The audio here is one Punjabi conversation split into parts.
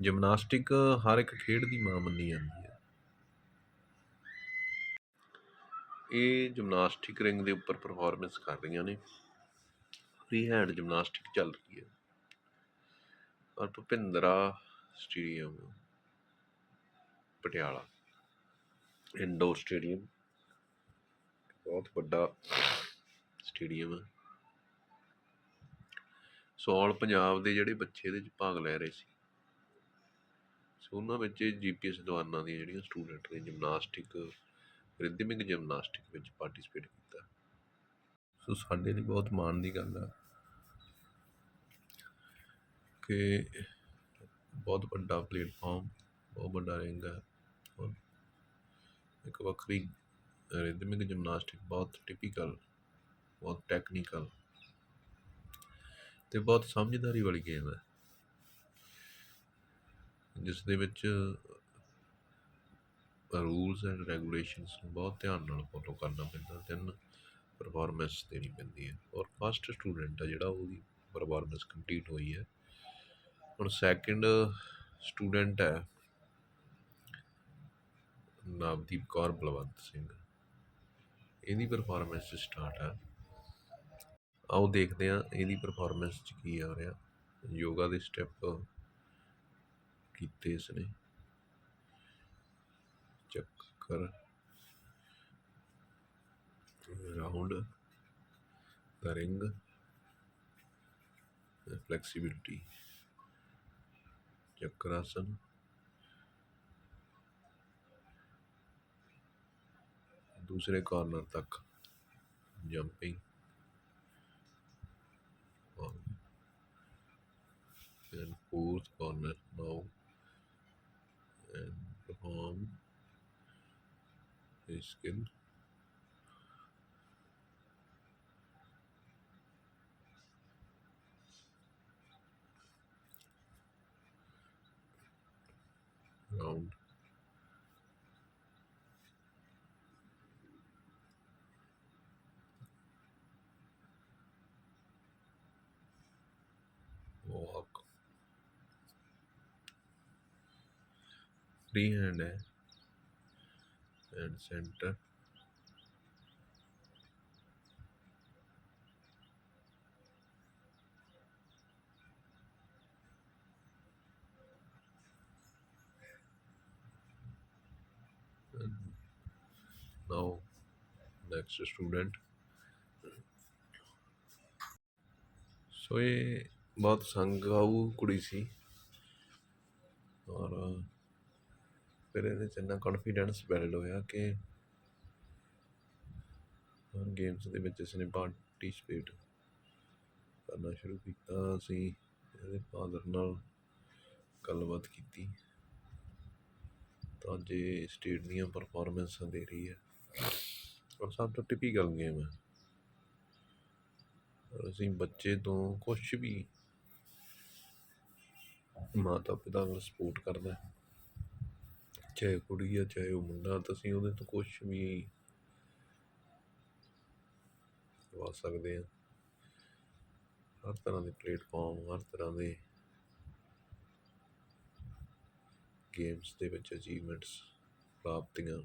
ਜਿਮਨਾਸਟਿਕ ਹਰ ਇੱਕ ਖੇਡ ਦੀ ਮਾਂ ਮੰਨੀ ਜਾਂਦੀ ਹੈ। ਇਹ ਜਿਮਨਾਸਟਿਕ ਰਿੰਗ ਦੇ ਉੱਪਰ ਪਰਫਾਰਮੈਂਸ ਕਰ ਰਹੀਆਂ ਨੇ। ਫ੍ਰੀ ਹੈਂਡ ਜਿਮਨਾਸਟਿਕ ਚੱਲ ਰਹੀ ਹੈ। ਔਰ Bhupindra stadium, Patiala indoor stadium ਬਹੁਤ ਵੱਡਾ ਸਟੇਡੀਅਮ ਹੈ। ਸੋ ਆਲ ਪੰਜਾਬ ਦੇ ਜਿਹੜੇ ਬੱਚੇ ਇਹਦੇ 'ਚ ਭਾਗ ਲੈ ਰਹੇ ਸੀ। ਸੋ ਉਹਨਾਂ ਵਿੱਚ ਜੀਪੀਐਸ ਦਵਾਨਾਂ ਦੀਆਂ ਜਿਹੜੀਆਂ ਸਟੂਡੈਂਟ ਨੇ ਜਿਮਨਾਸਟਿਕ ਰਿਦਮਿਕ ਜਿਮਨਾਸਟਿਕ ਵਿੱਚ ਪਾਰਟਿਸਿਪੇਟ ਕੀਤਾ। ਸੋ ਸਾਡੇ ਲਈ ਬਹੁਤ ਮਾਣ ਦੀ ਗੱਲ ਆ ਕਿ ਬਹੁਤ ਵੱਡਾ ਪਲੇਟਫਾਰਮ ਬਹੁਤ ਵੱਡਾ ਰਿੰਗ ਹੈ ਔਰ ਇੱਕ ਵੱਖਰੀ ਰਿਦਮਿਕ ਜਿਮਨਾਸਟਿਕ ਬਹੁਤ ਟਿਪੀਕਲ ਬਹੁਤ ਟੈਕਨੀਕਲ ਤੇ ਬਹੁਤ ਸਮਝਦਾਰੀ ਵਾਲੀ ਗੇਮ ਹੈ ਜਿਸ ਦੇ ਵਿੱਚ ਰੂਲਸ ਐਂਡ ਰੈਗੂਲੇਸ਼ਨਸ ਨੂੰ ਬਹੁਤ ਧਿਆਨ ਨਾਲ ਫੋਲੋ ਕਰਨਾ ਪੈਂਦਾ ਦੈਨ ਪਰਫਾਰਮੈਂਸ ਦੇਣੀ ਪੈਂਦੀ ਹੈ। ਔਰ ਫਸਟ ਸਟੂਡੈਂਟ ਆ ਜਿਹੜਾ, ਉਹਦੀ ਪਰਫਾਰਮੈਂਸ ਕੰਪਲੀਟ ਹੋਈ ਹੈ। ਹੁਣ ਸੈਕਿੰਡ ਸਟੂਡੈਂਟ ਹੈ, ਨਵਦੀਪ ਕੌਰ ਬਲਵੰਤ ਸਿੰਘ। ਇਹਦੀ ਪਰਫਾਰਮੈਂਸ ਸਟਾਰਟ ਹੈ। ਆਓ ਦੇਖਦੇ ਹਾਂ ਇਹਦੀ ਪਰਫਾਰਮੈਂਸ 'ਚ ਕੀ ਆ ਰਿਹਾ। ਯੋਗਾ ਦੇ ਸਟੈਪ ਕੀਤੇ ਇਸਨੇ ਚੱਕਰ। ਰਾਉਂਡ ਦਾ ਰਿੰਗ। ਫਲੈਕਸੀਬਿਲਿਟੀ। ਚੱਕਰਾਸਨ। ਦੂਸਰੇ ਕਾਰਨਰ ਤੱਕ। Jumping. and fourth corner, now and the palm, his skin. Round. Free hand hand centre next student so ਇਹ ਬਹੁਤ ਸੰਗ ਆਊ ਕੁੜੀ ਸੀ ਔਰ ਫਿਰ ਇਹਦੇ 'ਚ ਇੰਨਾ ਕੌਨਫੀਡੈਂਸ ਬਿਲਡ ਹੋਇਆ ਕਿ ਗੇਮਸ ਦੇ ਵਿੱਚ ਇਸਨੇ ਪਾਰਟਿਸਿਪੇਟ ਕਰਨਾ ਸ਼ੁਰੂ ਕੀਤਾ। ਅਸੀਂ ਇਹਦੇ ਫਾਦਰ ਨਾਲ ਗੱਲਬਾਤ ਕੀਤੀ। ਤਾਂ ਜੇ ਸਟੇਟ ਦੀਆਂ ਪਰਫਾਰਮੈਂਸਾਂ ਦੇ ਰਹੀ ਹੈ। ਔਰ ਸਭ ਤੋਂ ਟਿਪੀਕਲ ਗੇਮ ਹੈ। ਅਸੀਂ ਬੱਚੇ ਤੋਂ ਕੁਝ ਵੀ ਮਾਤਾ ਪਿਤਾ ਨੂੰ ਸਪੋਰਟ ਕਰਦਾ ਹੈ। ਚਾਹੇ ਕੁੜੀ ਆ, ਚਾਹੇ ਉਹ ਮੁੰਡਾ ਤਾਂ ਅਸੀਂ ਉਹਦੇ ਤੋਂ ਕੁਝ ਵੀ ਕਰਵਾ ਸਕਦੇ ਹਾਂ ਹਰ ਤਰ੍ਹਾਂ ਦੇ ਪਲੇਟਫਾਰਮ, ਹਰ ਤਰ੍ਹਾਂ ਦੇ ਗੇਮਸ ਦੇ ਵਿੱਚ ਅਚੀਵਮੈਂਟਸ ਪ੍ਰਾਪਤੀਆਂ,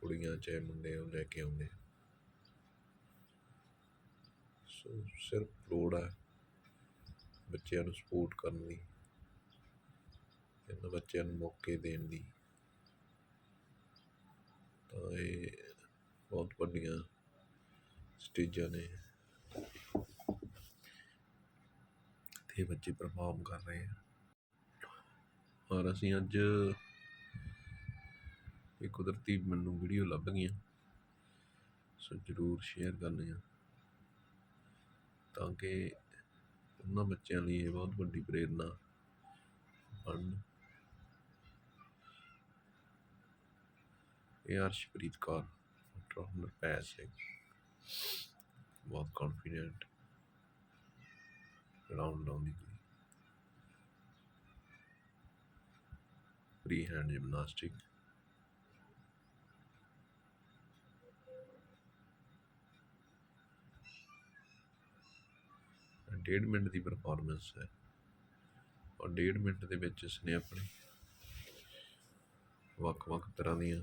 ਕੁੜੀਆਂ ਚਾਹੇ ਮੁੰਡੇ ਉਹ ਲੈ ਕੇ ਆਉਂਦੇ ਸੋ ਸਿਰਫ ਲੋੜ ਹੈ ਬੱਚਿਆਂ ਨੂੰ ਸਪੋਰਟ ਕਰਨ ਦੀ। ਇਹਨਾਂ ਬੱਚਿਆਂ ਨੂੰ ਮੌਕੇ ਦੇਣ ਦੀ। ਤਾਂ ਇਹ ਬਹੁਤ ਵੱਡੀਆਂ ਸਟੇਜਾਂ ਨੇ। ਤੇ ਬੱਚੇ ਪਰਫਾਰਮ ਕਰ ਰਹੇ ਆ। ਔਰ ਅਸੀਂ ਅੱਜ ਇਹ ਕੁਦਰਤੀ ਮੈਨੂੰ ਵੀਡੀਓ ਲੱਭ ਗਈਆਂ ਸੋ ਜ਼ਰੂਰ ਸ਼ੇਅਰ ਕਰਨੀ ਆ। ਤਾਂ ਕਿ ਉਹਨਾਂ ਬੱਚਿਆਂ ਲਈ ਇਹ ਬਹੁਤ ਵੱਡੀ ਪ੍ਰੇਰਨਾ ਬਣ ਇਹ ਅਰਸ਼ਪ੍ਰੀਤ ਕੌਰ ਡਾਕਟਰ ਨਿਰਭੈ ਸਿੰਘ ਬਹੁਤ ਕੌਨਫੀਡੈਂਟ ਰਾਉਂਡ ਲਾਉਂਦੀ ਹੋਈ ਫ੍ਰੀ ਹੈਂਡ ਜਿਮਨਾਸਟਿਕ ਡੇਢ ਮਿੰਟ ਦੀ ਪਰਫਾਰਮੈਂਸ ਹੈ। ਔਰ ਡੇਢ ਮਿੰਟ ਦੇ ਵਿੱਚ ਇਸਨੇ ਆਪਣੇ ਵੱਖ-ਵੱਖ ਤਰ੍ਹਾਂ ਦੀਆਂ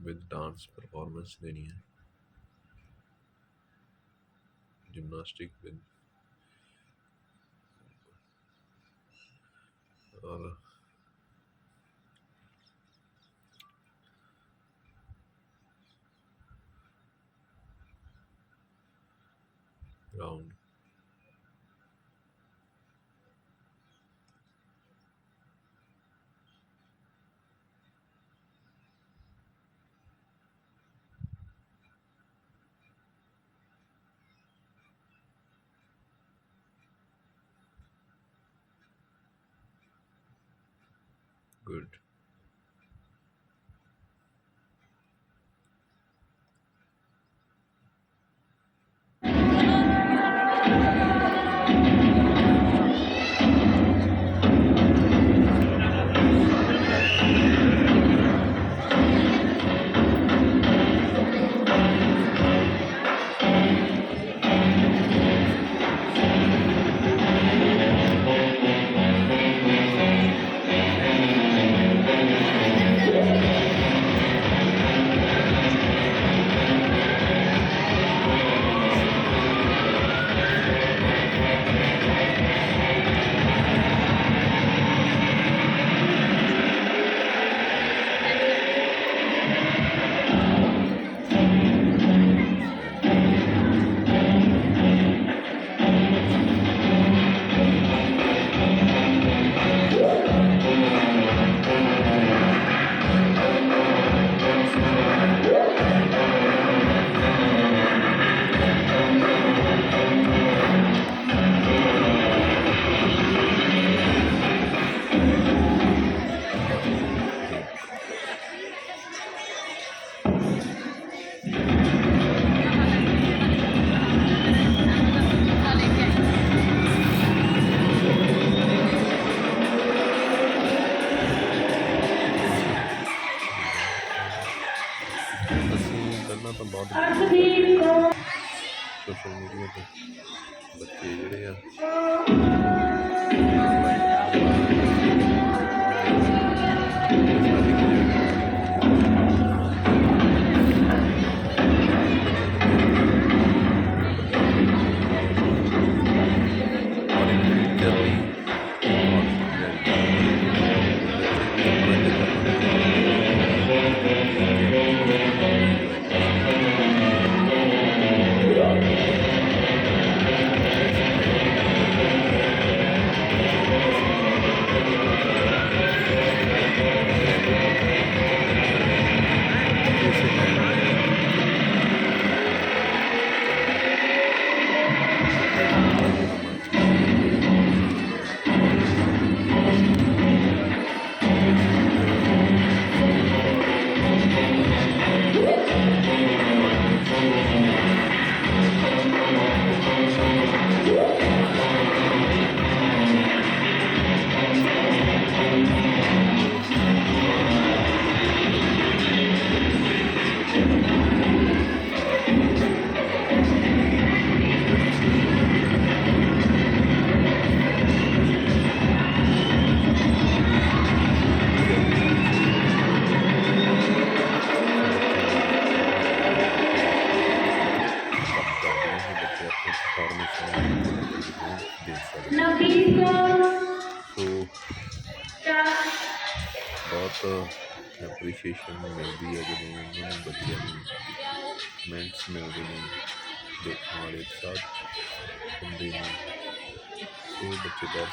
ਵਿਦ ਡਾਂਸ ਪਰਫਾਰਮੈਂਸ ਦੇਣੀ ਹੈ। ਜਿਮਨਾਸਟਿਕ ਵਿਦ ਔਰ good ਮਿਲਦੇ ਨੇ ਦੇਖਣ ਵਾਲੇ ਸਭ ਹੁੰਦੇ ਨੇ। ਸੋ ਬੱਚੇ ਬਹੁਤ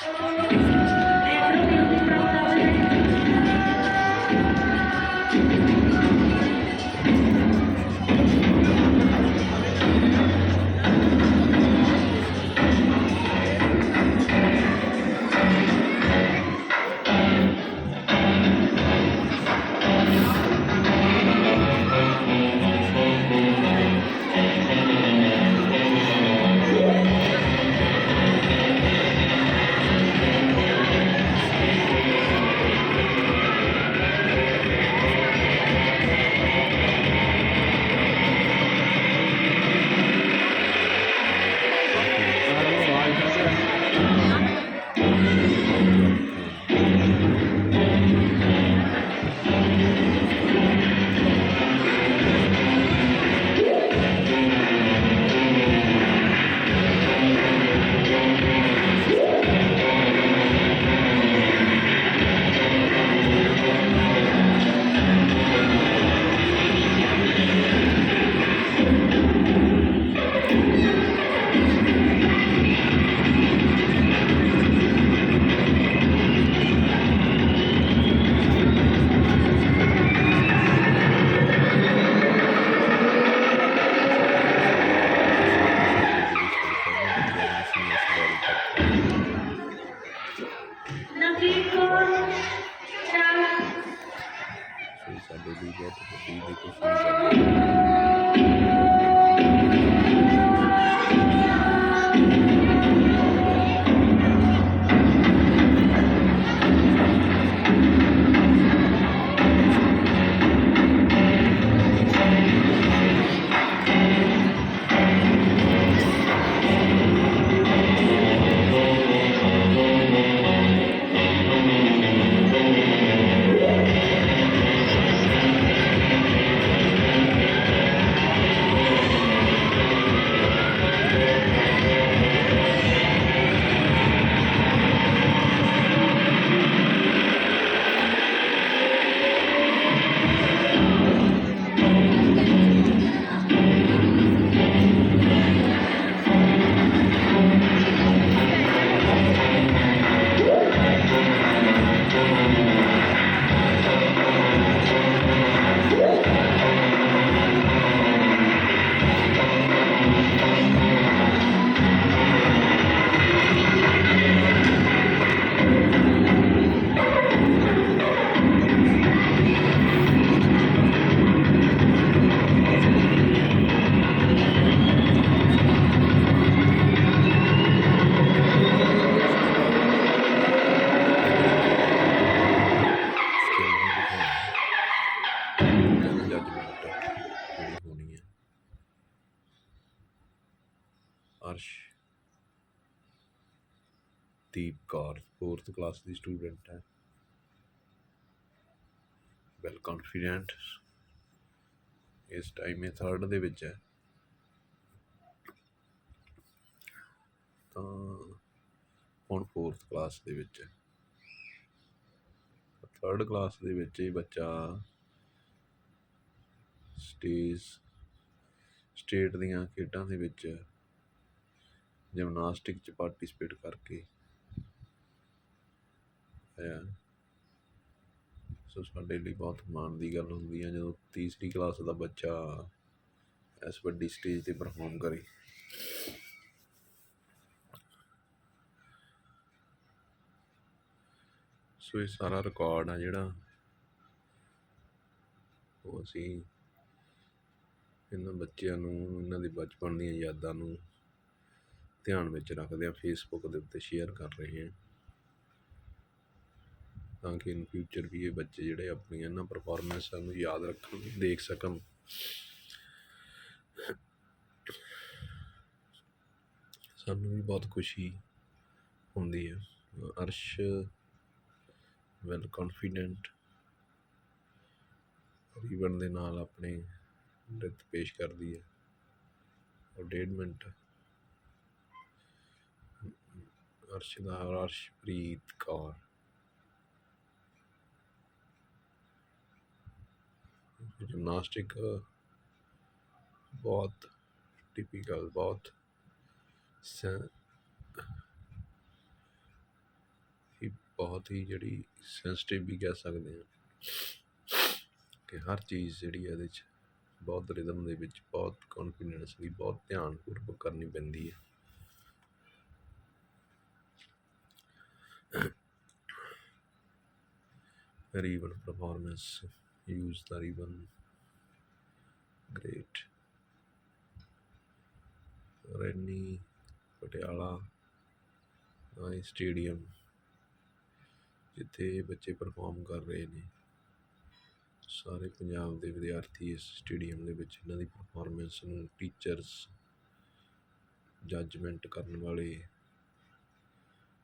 5 ਮਿੰਟ ਜਿਹੜੀ ਹੋਣੀ ਹੈ Arshdeep Kaur fourth class ਦੀ ਸਟੂਡੈਂਟ ਹੈ। ਵੈਲ ਕੌਨਫੀਡੈਂਟ ਇਸ ਟਾਈਮ ਇਹ ਥਰਡ ਦੇ ਵਿੱਚ ਹੈ। ਤਾਂ ਹੁਣ ਫੋਰਥ ਕਲਾਸ ਦੇ ਵਿੱਚ ਹੈ। 3rd ਕਲਾਸ ਦੇ ਵਿੱਚ ਇਹ ਬੱਚਾ ਸਟੇਜ, ਸਟੇਟ ਦੀਆਂ ਖੇਡਾਂ ਦੇ ਵਿੱਚ ਜਿਮਨਾਸਟਿਕ ਚ ਪਾਰਟੀਸਪੇਟ ਕਰਕੇ ਆਇਆ। ਸੋ ਸਾਡੇ ਲਈ ਬਹੁਤ ਮਾਣ ਦੀ ਗੱਲ ਹੁੰਦੀ ਹੈ ਜਦੋਂ ਤੀਸਰੀ ਕਲਾਸ ਦਾ ਬੱਚਾ ਇਸ ਵੱਡੀ ਸਟੇਜ ਤੇ ਪਰਫਾਰਮ ਕਰੇ। ਸੋ ਇਹ ਸਾਰਾ ਰਿਕਾਰਡ ਆ ਜਿਹੜਾ ਉਹ ਅਸੀਂ ਇਹਨਾਂ ਬੱਚਿਆਂ ਨੂੰ, ਇਹਨਾਂ ਦੇ ਬਚਪਨ ਦੀਆਂ ਯਾਦਾਂ ਨੂੰ ਧਿਆਨ ਵਿੱਚ ਰੱਖਦੇ ਆ ਫੇਸਬੁੱਕ ਦੇ ਉੱਤੇ ਸ਼ੇਅਰ ਕਰ ਰਹੇ ਹਾਂ। ਤਾਂ ਕਿ ਇਨ ਫਿਊਚਰ ਵੀ ਇਹ ਬੱਚੇ ਜਿਹੜੇ ਆਪਣੀਆਂ ਇਹਨਾਂ ਪਰਫਾਰਮੈਂਸਾਂ ਨੂੰ ਯਾਦ ਰੱਖਣ, ਦੇਖ ਸਕਣ। ਸਾਨੂੰ ਵੀ ਬਹੁਤ ਖੁਸ਼ੀ ਹੁੰਦੀ ਹੈ। ਅਰਸ਼ ਵੈਲ ਕੌਨਫੀਡੈਂਟ ਰੀਬਨ ਦੇ ਨਾਲ ਆਪਣੇ ਨ੍ਰਿਤ ਪੇਸ਼ ਕਰਦੀ ਹੈ ਔਰ ਡੇਢ ਮਿੰਟ ਅਰਸ਼ ਦਾ ਅਰਸ਼ਪ੍ਰੀਤ ਕੌਰ ਜਿਮਨਾਸਟਿਕ ਬਹੁਤ ਟਿਪੀਕਲ ਬਹੁਤ ਸ- ਹੀ ਬਹੁਤ ਹੀ ਜਿਹੜੀ ਸੈਂਸਿਟਿਵ ਵੀ ਕਹਿ ਸਕਦੇ ਹਾਂ ਕਿ ਹਰ ਚੀਜ਼ ਜਿਹੜੀ ਹੈ ਇਹਦੇ 'ਚ ਬਹੁਤ ਰਿਦਮ ਦੇ ਵਿੱਚ, ਬਹੁਤ ਕੌਨਫੀਡੈਂਸ ਦੀ, ਬਹੁਤ ਧਿਆਨਪੂਰਵਕ ਕਰਨੀ ਪੈਂਦੀ ਹੈ। Ribbon performance, use the ribbon. Great. Rainy Patiala I stadium ਜਿੱਥੇ ਬੱਚੇ ਪਰਫਾਰਮ ਕਰ ਰਹੇ ਨੇ। ਸਾਰੇ ਪੰਜਾਬ ਦੇ ਵਿਦਿਆਰਥੀ ਇਸ ਸਟੇਡੀਅਮ ਦੇ ਵਿੱਚ ਇਹਨਾਂ ਦੀ ਪਰਫੋਰਮੈਂਸ ਨੂੰ ਟੀਚਰਸ ਜੱਜਮੈਂਟ ਕਰਨ ਵਾਲੇ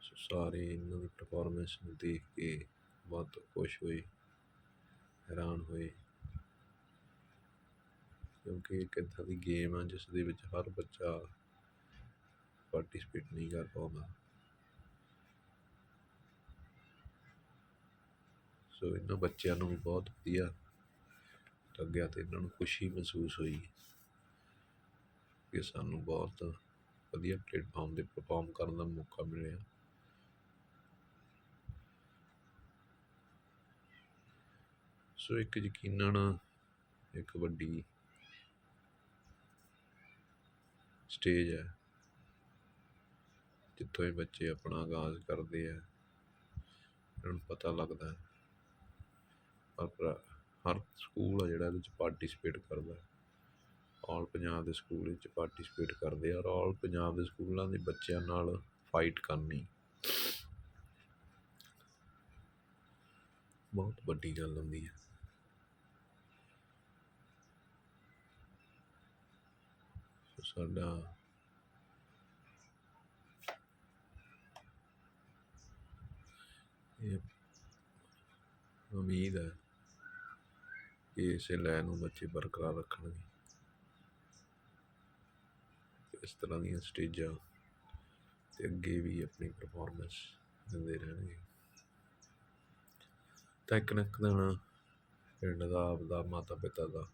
ਸੋ ਸਾਰੇ ਇਹਨਾਂ ਦੀ ਪਰਫੋਰਮੈਂਸ ਨੂੰ ਦੇਖ ਕੇ ਬਹੁਤ ਖੁਸ਼ ਹੋਏ, ਹੈਰਾਨ ਹੋਏ। ਕਿਉਂਕਿ ਇੱਕ ਇੱਦਾਂ ਦੀ ਗੇਮ ਆ ਜਿਸ ਦੇ ਵਿੱਚ ਹਰ ਬੱਚਾ ਪਾਰਟਿਸਿਪੇਟ ਨਹੀਂ ਕਰ ਪਾਉਂਦਾ। ਸੋ ਇਹਨਾਂ ਬੱਚਿਆਂ ਨੂੰ ਵੀ ਬਹੁਤ ਵਧੀਆ ਲੱਗਿਆ ਅਤੇ ਇਹਨਾਂ ਨੂੰ ਖੁਸ਼ੀ ਮਹਿਸੂਸ ਹੋਈ ਕਿ ਸਾਨੂੰ ਬਹੁਤ ਵਧੀਆ ਪਲੇਟਫਾਰਮ ਤੇ ਪਰਫਾਰਮ ਕਰਨ ਦਾ ਮੌਕਾ ਮਿਲਿਆ। ਸੋ ਇੱਕ ਯਕੀਨਨ ਇੱਕ ਵੱਡੀ ਸਟੇਜ ਹੈ, ਜਿੱਥੋਂ ਇਹ ਬੱਚੇ ਆਪਣਾ ਆਗਾਜ਼ ਕਰਦੇ ਆ, ਇਹਨਾਂ ਨੂੰ ਪਤਾ ਲੱਗਦਾ ਹੈ। ਪਰ ਹਰ ਸਕੂਲ ਆ ਜਿਹੜਾ ਇਹਦੇ 'ਚ ਪਾਰਟੀਸਪੇਟ ਕਰਦਾ ਔਲ ਪੰਜਾਬ ਦੇ ਸਕੂਲ ਵਿੱਚ ਪਾਰਟੀਸਪੇਟ ਕਰਦੇ ਆ ਔਰ ਆਲ ਪੰਜਾਬ ਦੇ ਸਕੂਲਾਂ ਦੇ ਬੱਚਿਆਂ ਨਾਲ ਫਾਈਟ ਕਰਨੀ। ਬਹੁਤ ਵੱਡੀ ਗੱਲ ਹੁੰਦੀ ਹੈ। ਸਾਡਾ ਇਹ ਉਮੀਦ ਹੈ ਕਿ ਇਸੇ ਲੈਨ ਨੂੰ ਬੱਚੇ ਬਰਕਰਾਰ ਰੱਖਣਗੇ। ਇਸ ਤਰ੍ਹਾਂ ਦੀਆਂ ਸਟੇਜਾਂ ਤੇ ਅੱਗੇ ਵੀ ਆਪਣੀ ਪਰਫਾਰਮੈਂਸ ਦਿੰਦੇ ਰਹਿਣਗੇ। ਤਾਂ ਇੱਕ ਨਾ ਇੱਕ ਦਿਨ ਪਿੰਡ ਦਾ ਆਪਦਾ ਮਾਤਾ ਪਿਤਾ ਦਾ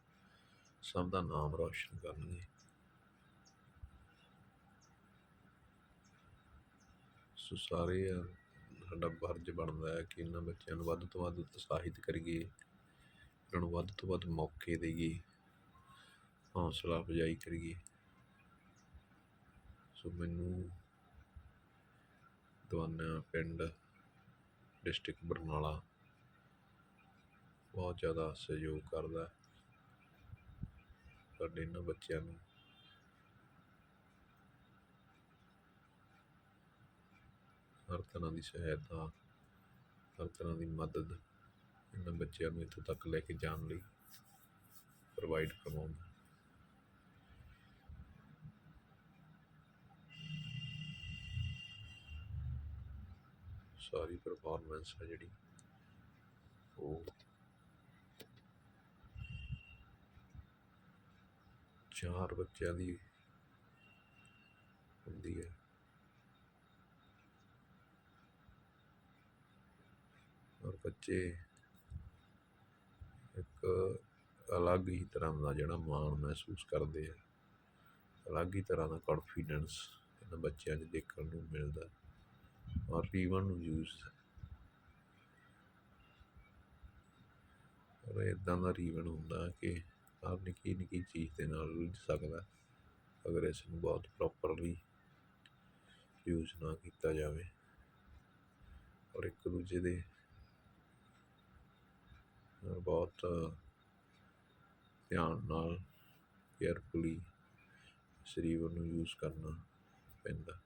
ਸਭ ਦਾ ਨਾਮ ਰੌਸ਼ਨ ਕਰਨਗੇ। ਸੋ ਸਾਰੇ ਸਾਡਾ ਫਰਜ਼ ਬਣਦਾ ਹੈ ਕਿ ਇਹਨਾਂ ਬੱਚਿਆਂ ਨੂੰ ਵੱਧ ਤੋਂ ਵੱਧ ਉਤਸ਼ਾਹਿਤ ਕਰੀਏ। ਇਹਨਾਂ ਵੱਧ ਤੋਂ ਵੱਧ ਮੌਕੇ ਦੇਈਏ ਹੌਸਲਾ ਅਫਜ਼ਾਈ ਕਰੀਏ। ਸੋ ਮੈਨੂੰ ਦਵਾਨਾ ਪਿੰਡ, ਡਿਸਟ੍ਰਿਕਟ ਬਰਨਾਲਾ ਬਹੁਤ ਜ਼ਿਆਦਾ ਸਹਿਯੋਗ ਕਰਦਾ ਸਾਡੇ ਇਹਨਾਂ ਬੱਚਿਆਂ ਨੂੰ ਹਰ ਤਰ੍ਹਾਂ ਦੀ ਸਹਾਇਤਾ, ਹਰ ਤਰ੍ਹਾਂ ਦੀ ਮਦਦ ਇਹਨਾਂ ਬੱਚਿਆਂ ਨੂੰ ਇੱਥੋਂ ਤੱਕ ਲੈ ਕੇ ਜਾਣ ਲਈ ਪ੍ਰੋਵਾਈਡ ਕਰਵਾਉਂਦਾ। ਸਾਰੀ ਪਰਫਾਰਮੈਂਸ ਹੈ ਜਿਹੜੀ, ਉਹ ਚਾਰ ਬੱਚਿਆਂ ਦੀ ਹੁੰਦੀ ਹੈ। ਔਰ ਬੱਚੇ ਅਲੱਗ ਹੀ ਤਰ੍ਹਾਂ ਦਾ ਜਿਹੜਾ ਮਾਣ ਮਹਿਸੂਸ ਕਰਦੇ ਆ। ਅਲੱਗ ਹੀ ਤਰ੍ਹਾਂ ਦਾ ਕੌਨਫੀਡੈਂਸ ਇਹਨਾਂ ਬੱਚਿਆਂ 'ਚ ਦੇਖਣ ਨੂੰ ਮਿਲਦਾ ਔਰ ਈਵਨ ਨੂੰ ਯੂਜ਼ ਔਰ ਇਦਾਂ ਦਾ ਰੀਵਨ ਹੁੰਦਾ ਕਿ ਹਰ ਨਿੱਕੀ ਨਿੱਕੀ ਚੀਜ਼ ਦੇ ਨਾਲ ਰੁੱਝ ਸਕਦਾ, ਅਗਰ ਇਸ ਨੂੰ ਬਹੁਤ ਪ੍ਰੋਪਰਲੀ ਯੂਜ਼ ਨਾ ਕੀਤਾ ਜਾਵੇ। ਔਰ ਇੱਕ ਦੂਜੇ ਦੇ ਬਹੁਤ ਧਿਆਨ ਨਾਲ ਕੇਅਰਫੁਲੀ ਸਰੀਰ ਨੂੰ ਯੂਜ਼ ਕਰਨਾ ਪੈਂਦਾ।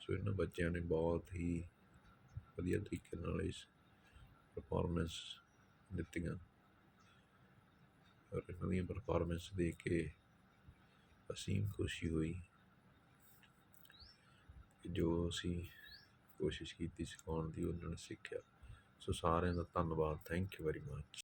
ਸੋ ਇਹਨਾਂ ਬੱਚਿਆਂ ਨੇ ਬਹੁਤ ਹੀ ਵਧੀਆ ਤਰੀਕੇ ਨਾਲ ਇਸ ਪਰਫਾਰਮੈਂਸ ਦਿੱਤੀਆਂ। ਔਰ ਇਹਨਾਂ ਦੀਆਂ ਪਰਫਾਰਮੈਂਸ ਦੇਖ ਕੇ ਅਸੀਮ ਖੁਸ਼ੀ ਹੋਈ ਜੋ ਅਸੀਂ ਕੋਸ਼ਿਸ਼ ਕੀਤੀ ਸਿਖਾਉਣ ਦੀ, ਉਹਨਾਂ ਨੇ ਸਿੱਖਿਆ। ਸੋ ਸਾਰਿਆਂ ਦਾ ਧੰਨਵਾਦ ਥੈਂਕ ਯੂ ਵੈਰੀ ਮੱਚ